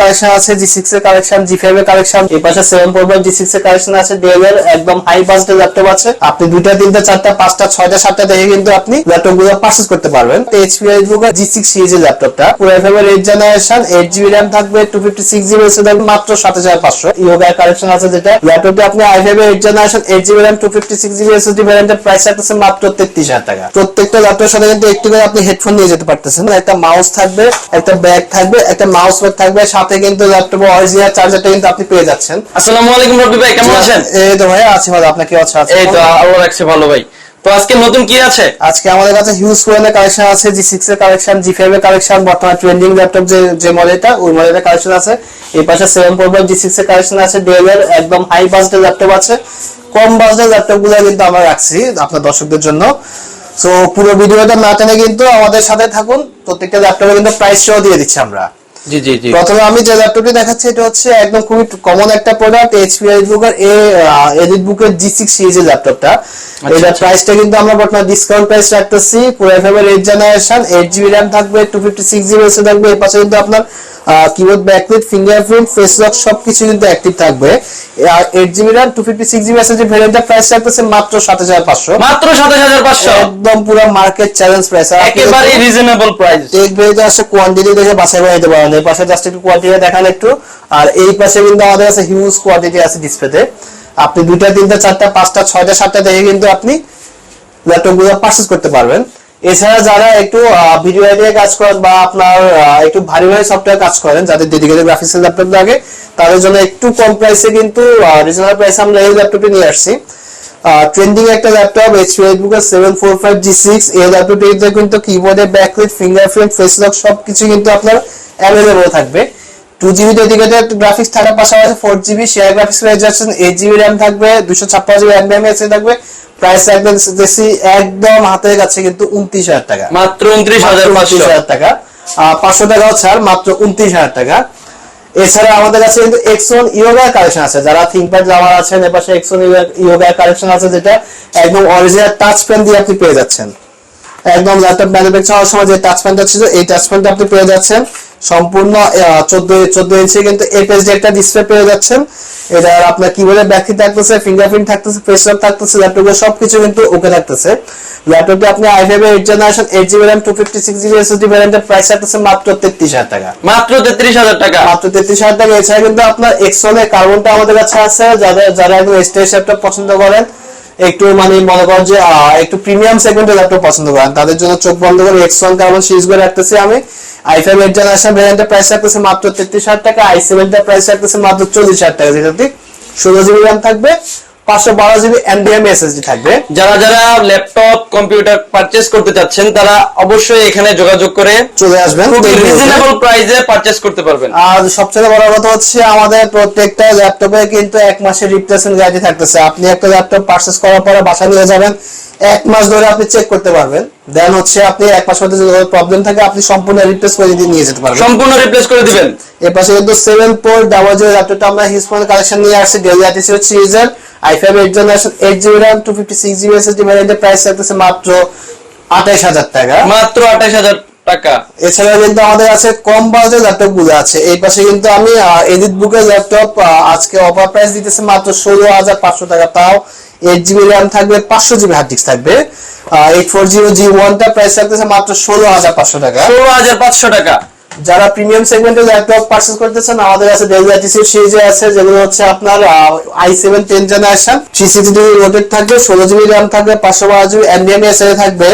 Collection আছে G six এর collection G five এর কালেকশন পাশে সেভেন জি সিক্স এর কালেকশন আছে ডেল এর একদম হাই ল্যাপটপ আছে। আপনি দুইটা, তিনটা, চারটা, পাঁচটা, ছয়টা, সাতটা দেখে কিন্তু আপনি ল্যাপটপগুলো করতে পারবেন। এর জি সিক্স ল্যাপটপটা পুরো এফএম এর eight generation eight GB RAM থাকবে টু ফিফটি সিক্স জিবি এসে থাকবে, মাত্র সাত হাজার পাঁচশো। ইয়োগার কালেকশন আছে যেটা। ল্যাপটপে আপনি I five eight generation eight GB RAM two fifty six GB SSD ভ্যারিয়েন্টের প্রাইস রাখতেছে মাত্র তেত্রিশ হাজার টাকা। প্রত্যেকটা ল্যাপটপের সাথে কিন্তু একটু করে আপনি হেডফোন নিয়ে যেতে পারতেছেন। একটা মাউস থাকবে, একটা ব্যাগ থাকবে, একটা মাউস থাকবে সাথে কিন্তু ল্যাপটপে অরিজিনাল চার্জারটা কিন্তু আপনি পেয়ে যাচ্ছেন। আসসালামু আলাইকুম রবি ভাই কেমন আছেন? এই তো ভাই আছি ভালো আপনার কি আছে এই তো আল্লাহ রাখছে ভালো ভাই। তো আজকে নতুন কি আছে? আজকে আমাদের কাছে হিউজ পরিমাণে কালেকশন আছে জি সিক্স এর কালেকশন জি ফাইভ এর কালেকশন বর্তমানে ট্রেন্ডিং ল্যাপটপ যে যে মডেলটা ওই মডেলের কালেকশন আছে। এই পাশে সেভেন ফোর জি সিক্স এর কালেকশন আছে ডেল এর একদম হাই বাজেটের ল্যাপটপ আছে। কম বাজেটের ল্যাপটপগুলো কিন্তু আমরা রাখছি আপনার দর্শকদের জন্য। সো পুরো ভিডিওটা না টেনে কিন্তু আমাদের সাথে থাকুন। প্রত্যেকটা ল্যাপটপে কিন্তু প্রাইস সহ দিয়ে দিচ্ছি আমরা। জি জি জি। প্রথমে আমি যে ল্যাপটপটি দেখাচ্ছি এটা হচ্ছে একদম খুবই কমন একটা প্রোডাক্ট এইচপি এডিটবুকের এ এডিট বুকের জি সিক্স সিরিজের ল্যাপটপটা এটা প্রাইসটা কিন্তু আমরা বর্তমানে ডিসকাউন্ট প্রাইস রাখতেছি পুরো এফএম এর eight generation eight GB RAM থাকবে টু ফিফটি সিক্স জিবি থাকবে এর পাশে কিন্তু আপনার keyboard backlit fingerprint face lock সবকিছু কিন্তু অ্যাক্টিভ থাকবে। আর eight GB RAM two fifty six GB SSD ভ্যারিয়েন্টের প্রাইস রাখতেছে মাত্র সাত হাজার পাঁচশো। মাত্র সাতাশ হাজার পাঁচশো? একদম পুরো মার্কেট চ্যালেঞ্জ প্রাইস একেবারে রিজনেবল প্রাইস টেক ভেরিতে আসছে কোয়ান্টিটি দেখে বাছাই করে নিতে পারেন। এই পাশে জাস্ট একটু কোয়ান্টিটি দেখান একটু। আর এই পাশে কিন্তু আমাদের আছে হিউজ কোয়ান্টিটি আছে ডিসপ্লেতে আপনি দুইটা তিনটা চারটা পাঁচটা ছয়টা সাতটা দেখে কিন্তু আপনি ল্যাপটপগুলো পারচেস করতে পারবেন। এছাড়া যারা একটু ভিডিও এডিটে কাজ করেন বা আপনার একটু ভারী ভারী সফটওয়্যার কাজ করেন, যাদের ডেডিকেটেড গ্রাফিক্স ল্যাপটপ লাগে, তাদের জন্য একটু কম প্রাইসে কিন্তু রিজনেবল প্রাইসে আমরা এই ল্যাপটপটি নিয়ে আসছি। ট্রেন্ডিং একটা laptop HP এডিটবুকের seven four five G six এই ল্যাপটপটিতে কিন্তু কিবোর্ডে ব্যাকলিট ফিঙ্গারপ্রিন্ট ফেস লক সবকিছু কিন্তু আপনার অ্যাভেলেবল থাকবে। টু জিবি ডেডিকেটেড গ্রাফিক্স থাকার পাশাপাশি ফোর জিবি শেয়ার গ্রাফিক্স যাচ্ছেন এইট জিবি র্যাম থাকবে দুশো ছাপ্পান্ন জিবি র্যাম থাকবে প্রাইস একদম দেখছি একদম হাতের কাছে কিন্তু উনত্রিশ হাজার টাকা। মাত্র উনত্রিশ হাজার পাঁচশো। হাজার টাকা। পাঁচশো টাকাও ছাড় মাত্র উনত্রিশ হাজার টাকা। এছাড়া আমাদের কাছে কিন্তু এক্সন ইয়োগার কালেকশন আছে। যারা থিঙ্কপ্যাড লাভার আছেন এপাশে এক্সন ইয়োগার কালেকশন আছে যেটা একদম অরিজিনাল টাচ পেন দিয়ে আপনি পেয়ে যাচ্ছেন। একদম ল্যাপটপ ম্যানুফ্যাকচার হওয়ার সময় যে টাচ পেনটা ছিল এই টাচ পেনটা আপনি পেয়ে যাচ্ছেন। সম্পূর্ণ চোদ্দ চোদ্দ ইঞ্চি কিন্তু এপিএসডি একটা ডিসপ্লে পেয়ে যাচ্ছেন। এটা আপনার কিবোর্ডে ব্যাটারি থাকতেছে ফিঙ্গারপ্রিন্ট থাকতেছে ফেস থাকতেছে ল্যাপটপের সবকিছু কিন্তু ওকে থাকতেছে। ল্যাপটপটি আপনি I five eight generation eight GB RAM two fifty six GB SSD ভ্যারিয়েন্টের প্রাইস থাকতেছে মাত্র তেত্রিশ হাজার টাকা। মাত্র তেত্রিশ হাজার টাকা। মাত্র তেত্রিশ হাজার টাকা। এছাড়া কিন্তু আপনার এক্সনের কার্বনটা আমাদের কাছে আছে। যারা যারা একদম স্টেজ ল্যাপটপ পছন্দ করেন একটু মানে মনে করেন যে একটু প্রিমিয়াম সেগমেন্টের ল্যাপটপ পছন্দ করেন। তাদের জন্য চোখ বন্ধ করে এক্স ওয়ান কার্বন করে রাখতেছি আমি। আই ফাইভ এইট জেনারেশন ভ্যারিয়েন্টের প্রাইস রাখতেছে মাত্র তেত্রিশ হাজার টাকা আই সেভেনটার প্রাইস রাখতেছে মাত্র চল্লিশ হাজার টাকা, যেটা ঠিক ষোলো জিবি র্যাম থাকবে। পাঁচশো বারো জিবি এনবিএম এসএসডি থাকবে। যারা যারা ল্যাপটপ কম্পিউটার পারচেস করতে চাচ্ছেন তারা অবশ্যই এখানে যোগাযোগ করে চলে আসবেন। রিজনেবল প্রাইসে পারচেস করতে পারবেন। আর সবচেয়ে বড় কথা হচ্ছে আমাদের প্রত্যেকটা ল্যাপটপে কিন্তু এক মাসের রিপ্লেসমেন্ট গ্যারান্টি থাকতেছে। আপনি একটা ল্যাপটপ পারচেস করার পরে বাসায় নিয়ে যাবেন এক মাস ধরে আপনি চেক করতে পারবেন। দেন হচ্ছে আপনি এক মাস মধ্যে যদি প্রবলেম থাকে আপনি সম্পূর্ণ রিপ্লেস করে দিয়ে নিয়ে যেতে পারবেন। সম্পূর্ণ রিপ্লেস করে দিবেন। এর পাশে কিন্তু সেভেন পোর্ট ডাবল জিরো ল্যাপটপটা আমরা হিসমান কালেকশন নিয়ে আসছি ডেলি আর্টিসি হচ্ছে i5 8 generation 8 GB RAM 256 GB SSD ভ্যারিয়েন্টের প্রাইস থাকতেছে মাত্র 28000 টাকা। মাত্র 28000 টাকা। এছাড়া কিন্তু আমাদের আছে কম বাজেটের ল্যাপটপগুলো আছে। এই পাশে কিন্তু আমি এডিট বুকের ল্যাপটপ আজকে অফার প্রাইস দিতেছে মাত্র ষোলো হাজার পাঁচশো টাকা। তাও এইট জিবি র্যাম থাকবে পাঁচশো জিবি হার্ড ডিস্ক থাকবে। এইট ফোর জিরো জি ওয়ানটা প্রাইস থাকতেছে মাত্র ষোলো হাজার পাঁচশো টাকা। ষোলো হাজার পাঁচশো টাকা। যারা প্রিমিয়াম সেগমেন্টের ল্যাপটপ পারচেস করতেছেন আমাদের কাছে ডেল আইটিসি সিরিজে আছে যেগুলো হচ্ছে আপনার I seven ten generation three sixty degree rotate থাকবে ষোলো জিবি র্যাম থাকবে পাঁচশো বারো জিবি এনডিএম এসএ থাকবে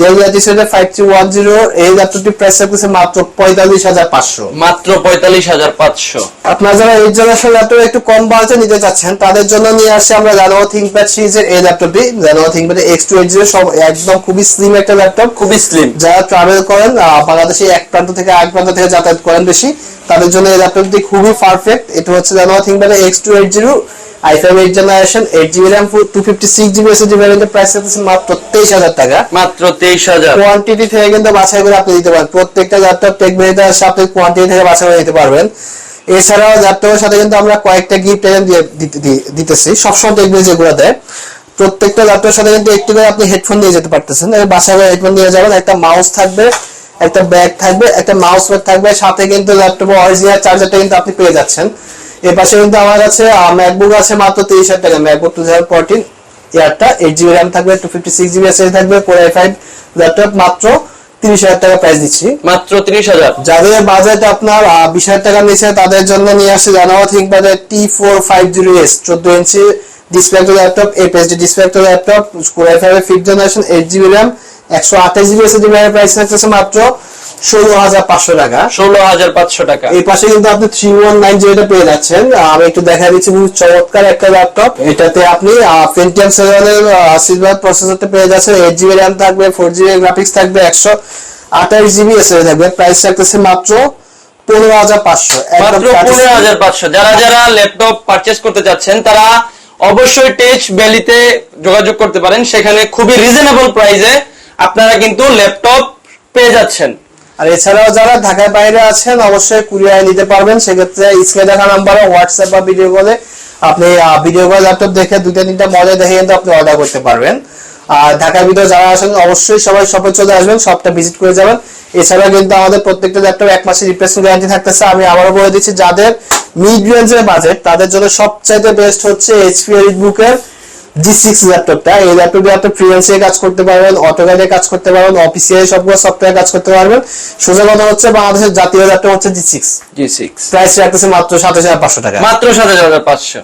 ডেল আইটিসি ফাইভ থ্রি ওয়ান জিরো এই ল্যাপটপটি প্রাইস থাকতেছে মাত্র পঁয়তাল্লিশ হাজার পাঁচশো। মাত্র পঁয়তাল্লিশ হাজার পাঁচশো। আপনারা যারা এই জেনারেশন ল্যাপটপ একটু কম বাজেটে নিতে চাচ্ছেন তাদের জন্য নিয়ে আসছে আমরা Lenovo ThinkPad সিরিজের এই ল্যাপটপটি Lenovo ThinkPad X two eight zero সব একদম খুবই স্লিম একটা ল্যাপটপ খুবই স্লিম যারা ট্রাভেল করেন বাংলাদেশে এক প্রান্ত থেকে আরেক প্রান্ত থেকে যাতায়াত করেন বেশি। তাদের জন্য এই ল্যাপটপটি খুবই পারফেক্ট এটা হচ্ছে Lenovo ThinkPad X two eight zero I five eight generation eight GB RAM two fifty six GB SSD ভ্যারিয়েন্টের প্রাইস হচ্ছে মাত্র তেইশ হাজার টাকা। মাত্র তেইশ হাজার। কোয়ান্টিটি থেকে কিন্তু বাছাই করে আপনি দিতে পারেন। প্রত্যেকটা ল্যাপটপ টেক আসে আপনি কোয়ান্টিটি থেকে বাছাই করে দিতে পারবেন। এছাড়াও ল্যাপটপের সাথে কিন্তু আমরা কয়েকটা গিফট দিয়ে দিতেছি। সবসময় ভেরি যেগুলো দেয়। প্রত্যেকটা ল্যাপটপের সাথে কিন্তু একটু করে আপনি হেডফোন নিয়ে যেতে পারতেছেন। বাসায় হেডফোন নিয়ে যাবেন। একটা মাউস থাকবে। একটা ব্যাগ থাকবে একটা মাউস প্যাড থাকবে সাথে কিন্তু ল্যাপটপ অরিজিনাল চার্জারটা কিন্তু আপনি পেয়ে যাচ্ছেন। এর পাশে কিন্তু আমার কাছে ম্যাকবুক আছে মাত্র তিরিশ হাজার টাকা ম্যাকবুক টু থাউজেন্ড ফোরটিন। ইয়ারটা এইট জিবি র্যাম থাকবে two fifty six GB SS থাকবে ফোর আই ফাইভ ল্যাপটপ মাত্র তিরিশ হাজার টাকা প্রাইস দিচ্ছি। মাত্র তিরিশ হাজার। যাদের বাজেট আপনার বিশ হাজার টাকা নিচে তাদের জন্য নিয়ে আসছে জানাব think budget T four five zero S চোদ্দ inch display laptop এপিএসডি display laptop core I five fifth generation eight GB RAM একশো আঠাশ জিবি এসএসডি র্যামের প্রাইস থাকতেছে মাত্র ষোলো হাজার পাঁচশো টাকা। ষোলো হাজার পাঁচশো টাকা। এই পাশে কিন্তু আপনি থ্রি ওয়ান নাইন জিরোটা পেয়ে যাচ্ছেন। আমি একটু দেখা দিচ্ছি খুব চমৎকার একটা ল্যাপটপ এটাতে আপনি পেন্টিএম সেভেনের সিলভার প্রসেসরটা পেয়ে যাচ্ছেন। এইট জিবি র্যাম থাকবে ফোর জিবি গ্রাফিক্স থাকবে একশো আঠাশ জিবি এসএস থাকবে। প্রাইস থাকতেছে মাত্র পনেরো হাজার পাঁচশো। মাত্র পনেরো হাজার পাঁচশো। যারা যারা ল্যাপটপ পারচেস করতে তারা অবশ্যই টেচ ভ্যালিতে যোগাযোগ করতে পারেন। সেখানে খুবই রিজনেবল প্রাইসে আপনারা কিন্তু ল্যাপটপ পেয়ে যাচ্ছেন। আর এছাড়াও যারা ঢাকার বাইরে আছেন, অবশ্যই কুরিয়ার নিতে পারবেন। সেক্ষেত্রে স্ক্রিনে দেখা নাম্বারে হোয়াটসঅ্যাপ বা ভিডিও কলে আপনি ভিডিও কল ল্যাপটপ দেখে দুইটা, তিনটা মডেল দেখে কিন্তু আপনি অর্ডার করতে পারবেন। আর ঢাকার ভিতরে যারা আছেন, অবশ্যই সবাই শপে চলে আসবেন শপটা ভিজিট করে যাবেন। এছাড়া কিন্তু আমাদের প্রত্যেকটা ল্যাপটপ এক মাসের রিপ্লেসমেন্ট গ্যারান্টি থাকতেছে। আমি আবারও বলে দিচ্ছি, যাদের মিড রেঞ্জের বাজেট তাদের জন্য সবচাইতে বেস্ট হচ্ছে এইচপি এলিটবুকের জি সিক্স ল্যাপটপটা এই ল্যাপটপে আপনি ফ্রিল্যান্সে কাজ করতে পারবেন অটোকাডে কাজ করতে পারবেন অফিসে সবগুলো সফটওয়্যার কাজ করতে পারবেন। সোজা কথা হচ্ছে বাংলাদেশের জাতীয় ল্যাপটপ হচ্ছে G six G six price রাখতেছে মাত্র সাতাশ হাজার পাঁচশো টাকা। মাত্র সাত হাজার পাঁচশো।